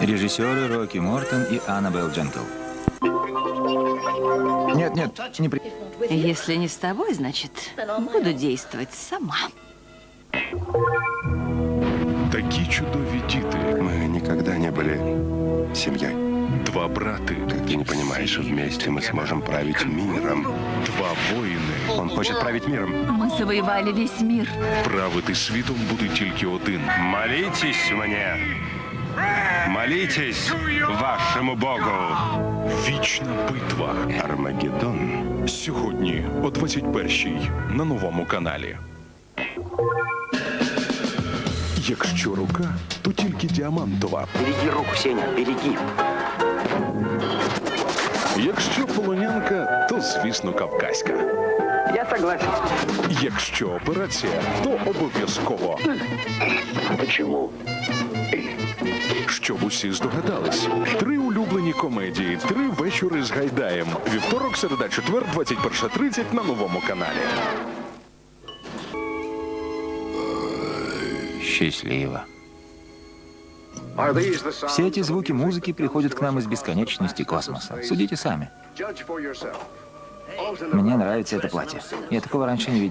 Режиссеры Рокки Мортон и Аннабелл Дженкл. Нет, нет, не при... Если не с тобой, значит, буду действовать сама. Такі чудові діти, Мы никогда не были семьей. два брати, Как ты не понимаешь, вместе мы сможем править миром. два воїни. Он хочет править миром. Мы завоевали весь мир. Правити світом буде тільки один. Молитесь мне. Молитесь вашему Богу. Вічна битва. Армагеддон. Сьогодні о 21-й на новому каналі. Якщо рука, то тільки діамантова. Береги руку, Сеня, береги. Якщо полонянка, то звісно кавказька. Я согласен. Якщо операція, то обов'язково. Почему? Щоб усі здогадались, три улюблені комедії, три вечори з гайдаєм. Вівторок, середа, четвер, 21.30 на новому каналі. Счастливо. Все эти звуки музыки приходят к нам из бесконечности космоса. Судите сами. Мне нравится это платье. Я такого раньше не видел.